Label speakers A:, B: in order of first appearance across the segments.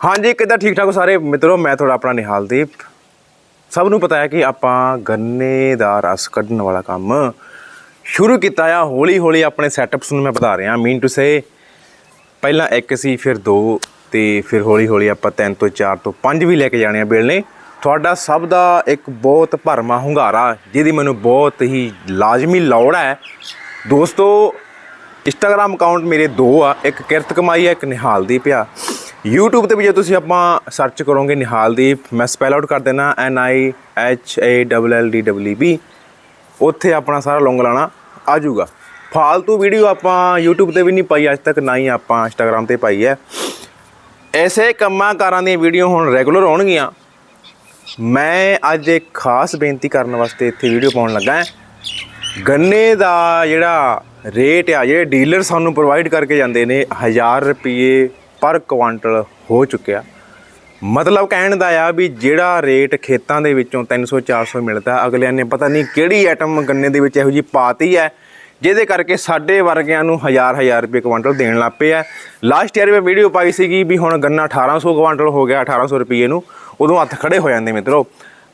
A: ਹਾਂਜੀ ਕਿੱਦਾਂ ਠੀਕ ਠਾਕ ਹੋ ਸਾਰੇ ਮਿੱਤਰੋ, ਮੈਂ ਤੁਹਾਡਾ ਆਪਣਾ ਨਿਹਾਲਦੀਪ ਸਭ ਨੂੰ ਪਤਾ ਹੈ ਕਿ ਆਪਾਂ ਗੰਨੇ ਦਾ ਰਸ ਕੱਢਣ ਵਾਲਾ ਕੰਮ ਸ਼ੁਰੂ ਕੀਤਾ ਆ। ਹੌਲੀ ਹੌਲੀ ਆਪਣੇ ਸੈਟਅਪਸ ਨੂੰ ਮੈਂ ਵਧਾ ਰਿਹਾ ਮੀਨ ਟੂ ਸੇ ਪਹਿਲਾਂ ਇੱਕ ਸੀ, ਫਿਰ ਦੋ, ਤੇ ਫਿਰ ਹੌਲੀ ਹੌਲੀ ਆਪਾਂ ਤਿੰਨ ਤੋਂ ਚਾਰ ਤੋਂ ਪੰਜ ਵੀ ਲੈ ਕੇ ਜਾਣੇ ਆ ਬੇਲਣੇ। ਤੁਹਾਡਾ ਸਭ ਦਾ ਇੱਕ ਬਹੁਤ ਭਰਮਾ ਹੁੰਗਾਰਾ, ਜਿਹਦੀ ਮੈਨੂੰ ਬਹੁਤ ਹੀ ਲਾਜ਼ਮੀ ਲੋੜ ਹੈ। ਦੋਸਤੋ ਇੰਸਟਾਗ੍ਰam ਅਕਾਊਂਟ ਮੇਰੇ ਦੋ ਆ, ਇੱਕ ਕਿਰਤ ਕਮਾਈ ਆ, ਇੱਕ ਨਿਹਾਲਦੀਪ ਆ। YouTube ਤੇ ਵੀ ਜੇ ਤੁਸੀਂ ਆਪਾਂ ਸਰਚ ਕਰੋਗੇ ਨਿਹਾਲਦੀਪ ਮੈਂ ਸਪੈਲ ਆਊਟ ਕਰ ਦੇਣਾ, N I H A L L D W E B, ਉੱਥੇ ਆਪਣਾ ਸਾਰਾ ਲੌਂਗ ਲਾਣਾ, ਆ ਜਾਊਗਾ। ਫਾਲਤੂ ਵੀਡੀਓ ਆਪਾਂ YouTube ਤੇ ਵੀ ਨਹੀਂ ਪਾਈ, ਅੱਜ ਤੱਕ ਨਾ ਹੀ ਆਪਾਂ Instagram ਤੇ ਪਾਈ ਹੈ। ਐਸੇ ਕੰਮਾਂ ਕਾਰਾਂ ਦੀਆਂ ਵੀਡੀਓ ਹੁਣ ਰੈਗੂਲਰ ਆਉਣਗੀਆਂ ਮੈਂ ਅੱਜ ਇੱਕ ਖਾਸ ਬੇਨਤੀ ਕਰਨ ਵਾਸਤੇ ਇੱਥੇ ਵੀਡੀਓ ਪਾਉਣ ਲੱਗਾ ਹਾਂ। ਗੰਨੇ ਦਾ ਜਿਹੜਾ ਰੇਟ ਆ, ਜਿਹੜੇ ਡੀਲਰ ਸਾਨੂੰ ਪ੍ਰੋਵਾਈਡ ਕਰਕੇ ਜਾਂਦੇ ਨੇ 1000 ਰੁਪਏ ਪਰ ਕੁਆਂਟਲ ਹੋ ਚੁੱਕਿਆ। ਮਤਲਬ ਕਹਿਣ ਦਾ ਆ ਵੀ ਜਿਹੜਾ ਰੇਟ ਖੇਤਾਂ ਦੇ ਵਿੱਚੋਂ 300 400 ਮਿਲਦਾ, ਅਗਲਿਆਂ ਨੇ ਪਤਾ ਨਹੀਂ ਕਿਹੜੀ ਆਈਟਮ ਗੰਨੇ ਦੇ ਵਿੱਚ ਇਹੋ ਜੀ ਪਾਤੀ ਹੈ, ਜਿਹਦੇ ਕਰਕੇ ਸਾਡੇ ਵਰਗਿਆਂ ਨੂੰ ਹਜ਼ਾਰ ਹਜ਼ਾਰ ਰੁਪਏ ਕੁਆਂਟਲ ਦੇਣ ਲੱਗ ਪਏ ਆ। ਲਾਸਟ ਈਅਰ ਮੈਂ ਵੀਡੀਓ ਪਾਈ ਸੀਗੀ ਵੀ ਹੁਣ ਗੰਨਾ 1800 ਕੁਆਂਟਲ ਹੋ ਗਿਆ 1800 ਰੁਪਏ ਨੂੰ, ਉਦੋਂ ਹੱਥ ਖੜੇ ਹੋ ਜਾਂਦੇ ਮਿੱਤਰੋ।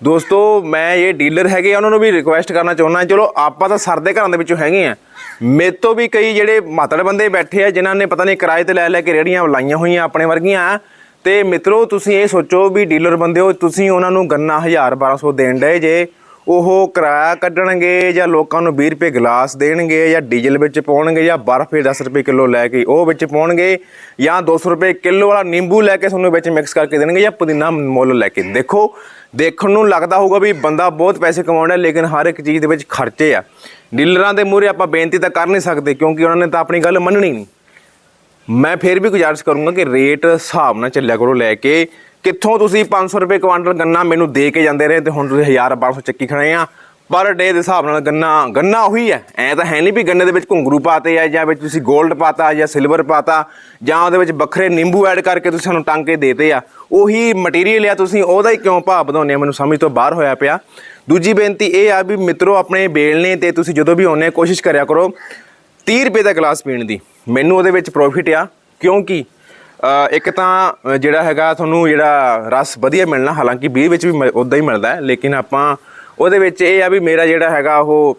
A: ਦੋਸਤੋ, ਮੈਂ ਇਹ ਡੀਲਰ ਹੈਗੇ ਆ, ਉਹਨਾਂ ਨੂੰ ਵੀ ਰਿਕੁਐਸਟ ਕਰਨਾ ਚਾਹੁੰਦਾ ਚਲੋ, ਆਪਾਂ ਤਾਂ ਸਰਦੇ ਘਰਾਂ ਦੇ ਵਿੱਚੋਂ ਹੈਗੇ ਆ। ਮੇਰੇ ਤੋਂ ਵੀ ਕਈ ਜਿਹੜੇ ਮਾਤੜ ਬੰਦੇ ਬੈਠੇ ਆ, ਜਿਨ੍ਹਾਂ ਨੇ ਪਤਾ ਨਹੀਂ ਕਿਰਾਏ ਤੇ ਲੈ ਲੈ ਕੇ ਰੇੜੀਆਂ ਲਾਈਆਂ ਹੋਈਆਂ ਆਪਣੇ ਵਰਗੀਆਂ। ਤੇ ਮਿੱਤਰੋ, ਤੁਸੀਂ ਇਹ ਸੋਚੋ ਵੀ ਡੀਲਰ ਬੰਦੇ ਹੋ, ਤੁਸੀਂ ਉਹਨਾਂ ਨੂੰ ਗੰਨਾ 1000 1200 ਦੇਣ ਡਏ ਜੇ। ਉਹ ਕਿਰਾਇਆ ਕੱਢਣਗੇ ਜਾਂ ਲੋਕਾਂ ਨੂੰ 20 ਰੁਪਏ ਗਲਾਸ ਦੇਣਗੇ ਜਾਂ ਡੀਜ਼ਲ ਵਿੱਚ ਪਾਉਣਗੇ ਜਾਂ ਬਰਫ਼ 10 ਰੁਪਏ ਕਿਲੋ ਲੈ ਕੇ ਉਹ ਵਿੱਚ ਪਾਉਣਗੇ ਜਾਂ 200 ਰੁਪਏ ਕਿਲੋ ਵਾਲਾ ਨਿੰਬੂ ਲੈ ਕੇ ਤੁਹਾਨੂੰ ਵਿੱਚ ਮਿਕਸ ਕਰਕੇ ਦੇਣਗੇ ਜਾਂ ਪੁਦੀਨਾ ਮੁੱਲ ਲੈ ਕੇ। ਦੇਖੋ, ਦੇਖਣ ਨੂੰ ਲੱਗਦਾ ਹੋਊਗਾ ਵੀ ਬੰਦਾ ਬਹੁਤ ਪੈਸੇ ਕਮਾਉਂਦਾ ਲੇਕਿਨ ਹਰ ਇੱਕ ਚੀਜ਼ ਦੇ ਵਿੱਚ ਖਰਚੇ ਆ। ਡੀਲਰਾਂ ਦੇ ਮੂਹਰੇ ਆਪਾਂ ਬੇਨਤੀ ਤਾਂ ਕਰ ਨਹੀਂ ਸਕਦੇ, ਕਿਉਂਕਿ ਉਹਨਾਂ ਨੇ ਤਾਂ ਆਪਣੀ ਗੱਲ ਮੰਨਣੀ ਨਹੀਂ। ਮੈਂ ਫਿਰ ਵੀ ਗੁਜ਼ਾਰਿਸ਼ ਕਰੂੰਗਾ ਕਿ ਰੇਟ ਹਿਸਾਬ ਨਾਲ ਚੱਲਿਆ ਕਰੋ ਲੈ ਕੇ। ਕਿੱਥੋਂ ਤੁਸੀਂ 500 ਰੁਪਏ ਕੁਆਂਟਲ ਗੰਨਾ ਮੈਨੂੰ ਦੇ ਕੇ ਜਾਂਦੇ ਰਹੇ ਤੇ ਹੁਣ ਤੁਸੀਂ 1000 1200 ਚੱਕੀ ਖੜੇ ਆ? ਪਰ ਡੇ ਦੇ ਹਿਸਾਬ ਨਾਲ ਗੰਨਾ ਗੰਨਾ ਉਹੀ ਹੈ। ਐ ਤਾਂ ਹੈ ਨਹੀਂ ਵੀ ਗੰਨੇ ਦੇ ਵਿੱਚ ਘੁੰਗਰੂ ਪਾਤੇ ਆ ਜਾਂ ਵਿੱਚ ਤੁਸੀਂ 골ਡ ਪਾਤਾ ਜਾਂ ਸਿਲਵਰ ਪਾਤਾ ਜਾਂ ਉਹਦੇ ਵਿੱਚ ਵੱਖਰੇ ਨਿੰਬੂ ਐਡ ਕਰਕੇ ਤੁਸੀਂ ਸਾਨੂੰ ਟਾਂਕੇ ਦੇਤੇ ਆ। ਉਹੀ ਮਟੀਰੀਅਲ ਆ ਤੁਸੀਂ, ਉਹਦਾ ਹੀ ਕਿਉਂ ਭਾਅ ਵਧਾਉਂਦੇ ਆ? ਮੈਨੂੰ ਸਮਝ ਤੋਂ ਬਾਹਰ ਹੋਇਆ ਪਿਆ। ਦੂਜੀ ਬੇਨਤੀ ਇਹ ਆ ਵੀ ਮਿੱਤਰੋ, ਆਪਣੇ ਬੇਲਣੇ ਤੇ ਤੁਸੀਂ ਜਦੋਂ ਵੀ ਆਉਂਦੇ ਕੋਸ਼ਿਸ਼ ਕਰਿਆ ਕਰੋ 30 ਰੁਪਏ ਦਾ ਗਲਾਸ ਪੀਣ ਦੀ। ਮੈਨੂੰ ਉਹਦੇ ਵਿੱਚ ਪ੍ਰੋਫਿਟ ਆ, ਕਿਉਂਕਿ ਇੱਕ ਤਾਂ ਜਿਹੜਾ ਹੈਗਾ ਤੁਹਾਨੂੰ ਜਿਹੜਾ ਰਸ ਵਧੀਆ ਮਿਲਣਾ, ਹਾਲਾਂਕਿ 20 ਵਿੱਚ ਵੀ ਉਦਾਂ ਹੀ ਮਿਲਦਾ ਹੈ, ਲੇਕਿਨ ਆਪਾਂ ਉਹਦੇ ਵਿੱਚ ਇਹ ਆ ਵੀ ਮੇਰਾ ਜਿਹੜਾ ਹੈਗਾ ਉਹ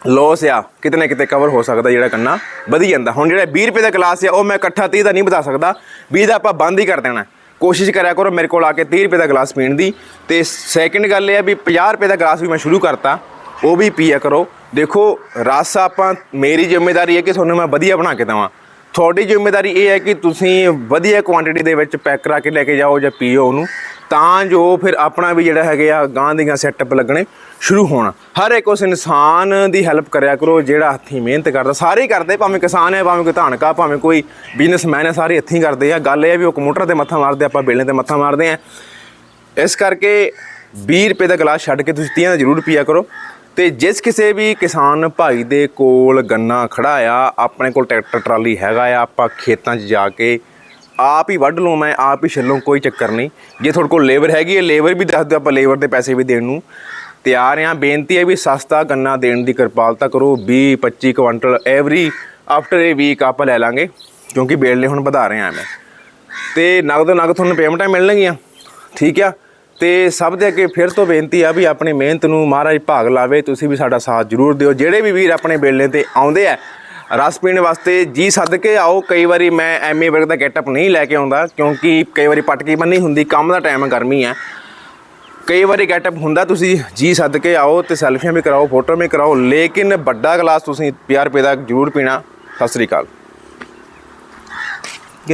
A: ਲੋਸ ਆ, ਕਿਤੇ ਨਾ ਕਿਤੇ ਕਵਰ ਹੋ ਸਕਦਾ ਜਿਹੜਾ ਕੰਨਾ ਵਧੀ ਜਾਂਦਾ। ਹੁਣ ਜਿਹੜਾ 20 ਰੁਪਏ ਦਾ ਗਲਾਸ ਆ, ਉਹ ਮੈਂ ਇਕੱਠਾ 30 ਦਾ ਨਹੀਂ ਬਤਾ ਸਕਦਾ 20 ਦਾ ਆਪਾਂ ਬੰਦ ਹੀ ਕਰ ਦੇਣਾ ਕੋਸ਼ਿਸ਼ ਕਰਿਆ ਕਰੋ ਮੇਰੇ ਕੋਲ ਆ ਕੇ 30 ਰੁਪਏ ਦਾ ਗਲਾਸ ਪੀਣ ਦੀ। ਤੇ ਸੈਕਿੰਡ ਗੱਲ ਇਹ ਆ ਵੀ 50 ਰੁਪਏ ਦਾ ਗਲਾਸ ਵੀ ਮੈਂ ਸ਼ੁਰੂ ਕਰਤਾ, ਉਹ ਵੀ ਪੀਆ ਕਰੋ। ਦੇਖੋ, ਰਸ ਆਪਾਂ, ਮੇਰੀ ਜ਼ਿੰਮੇਵਾਰੀ ਹੈ ਕਿ ਤੁਹਾਨੂੰ ਮੈਂ ਵਧੀਆ ਬਣਾ ਕੇ ਦੇਵਾਂ। ਤੁਹਾਡੀ ਜ਼ਿੰਮੇਵਾਰੀ ਇਹ ਹੈ ਕਿ ਤੁਸੀਂ ਵਧੀਆ ਕੁਆਂਟੀਟੀ ਦੇ ਵਿੱਚ ਪੈਕ ਕਰਾ ਕੇ ਲੈ ਕੇ ਜਾਓ ਜਾਂ ਪੀਓ ਉਹਨੂੰ। ਤਾਂ ਜੋ ਫਿਰ ਆਪਣਾ ਵੀ ਜਿਹੜਾ ਹੈਗੇ ਆ ਗਾਂ ਦੀਆਂ ਸੈਟਅਪ ਲੱਗਣੇ ਸ਼ੁਰੂ ਹੋਣ। ਹਰ ਇੱਕ ਉਸ ਇਨਸਾਨ ਦੀ ਹੈਲਪ ਕਰਿਆ ਕਰੋ ਜਿਹੜਾ ਹੱਥੀਂ ਮਿਹਨਤ ਕਰਦਾ। ਸਾਰੇ ਕਰਦੇ, ਭਾਵੇਂ ਕਿਸਾਨ ਹੈ, ਭਾਵੇਂ ਕੋਈ ਧਾਨਕਾ, ਭਾਵੇਂ ਕੋਈ ਬਿਜ਼ਨਸਮੈਨ ਹੈ, ਸਾਰੇ ਹੱਥੀਂ ਕਰਦੇ ਆ। ਗੱਲ ਇਹ ਹੈ ਵੀ ਉਹ ਕੰਪਿਊਟਰ ਤੇ ਮੱਥਾ ਮਾਰਦੇ, ਆਪਾਂ ਬੇਲਣੇ ਤੇ ਮੱਥਾ ਮਾਰਦੇ ਆ। ਇਸ ਕਰਕੇ 20 ਰੁਪਏ ਦਾ ਗਲਾਸ ਛੱਡ ਕੇ ਤੁਸੀਂ 30 ਦਾ ਜ਼ਰੂਰ ਪੀਆ ਕਰੋ। ਤੇ ਜਿਸ ਕਿਸੇ ਵੀ ਕਿਸਾਨ ਭਾਈ ਦੇ ਕੋਲ ਗੰਨਾ ਖੜਾ ਆ, ਆਪਣੇ ਕੋਲ ਟਰੈਕਟਰ, ਟਰਾਲੀ ਹੈਗਾ ਆ, ਆਪਾਂ ਖੇਤਾਂ 'ਚ ਜਾ ਕੇ ਆਪ ਹੀ ਵੱਢ ਲਵਾਂ ਮੈਂ ਆਪ ਹੀ ਛੱਲੋਂ, ਕੋਈ ਚੱਕਰ ਨਹੀਂ। ਜੇ ਤੁਹਾਡੇ ਕੋਲ ਲੇਬਰ ਹੈਗੀ ਹੈ, ਲੇਬਰ ਵੀ ਦੱਸ ਦਿਓ ਆਪਾਂ ਲੇਬਰ ਦੇ ਪੈਸੇ ਵੀ ਦੇਣ ਨੂੰ। ਤਿਆਰ ਆ, ਬੇਨਤੀ ਹੈ ਵੀ ਸਸਤਾ ਗੰਨਾ ਦੇਣ ਦੀ ਕਿਰਪਾਲਤਾ ਕਰੋ 20 25 quintal every after a week ਆਪਾਂ ਲੈ ਲਾਂਗੇ, ਕਿਉਂਕਿ ਬੇਲਣੇ ਹੁਣ ਵਧਾ ਰਹੇ ਆ ਮੈਂ। ਤੇ ਨਗਦ ਨਗਦ ਤੁਹਾਨੂੰ ਪੇਮੈਂਟਾਂ ਮਿਲਣਗੀਆਂ, ਠੀਕ ਆ? ਤੇ ਸਭ ਦੇ ਅੱਗੇ ਫਿਰ ਤੋਂ ਬੇਨਤੀ ਆ ਵੀ ਆਪਣੀ ਮਿਹਨਤ ਨੂੰ ਮਹਾਰਾਜ ਭਾਗ ਲਾਵੇ, ਤੁਸੀਂ ਵੀ ਸਾਡਾ ਸਾਥ ਜ਼ਰੂਰ ਦਿਓ। ਜਿਹੜੇ ਵੀ ਵੀਰ ਆਪਣੇ ਬੇਲਣੇ ਤੇ ਆਉਂਦੇ ਆ, ਰਸ ਪੀਣ ਵਾਸਤੇ ਜੀ ਸੱਦ ਕੇ ਆਓ। ਕਈ ਵਾਰੀ ਮੈਂ ਐਮਏ ਵਰਗ ਦਾ ਗੈਟਅਪ ਨਹੀਂ ਲੈ ਕੇ ਆਉਂਦਾ, ਕਿਉਂਕਿ ਕਈ ਵਾਰੀ ਪਟਕੀ ਬੰਨੀ ਹੁੰਦੀ, ਕੰਮ ਦਾ ਟਾਈਮ ਗਰਮੀ ਹੈ ਕਈ ਵਾਰੀ ਗੈਟਅਪ ਹੁੰਦਾ, ਤੁਸੀਂ ਜੀ ਸੱਦ ਕੇ ਆਓ ਤੇ ਸੈਲਫੀਆਂ ਵੀ ਕਰਾਓ ਫੋਟੋ ਵੀ ਕਰਾਓ, ਲੇਕਿਨ ਵੱਡਾ ਗਲਾਸ ਤੁਸੀਂ 50 ਰੁਪਏ ਦਾ ਜ਼ਰੂਰ ਪੀਣਾ। ਸਤਿ ਸ੍ਰੀ ਅਕਾਲ।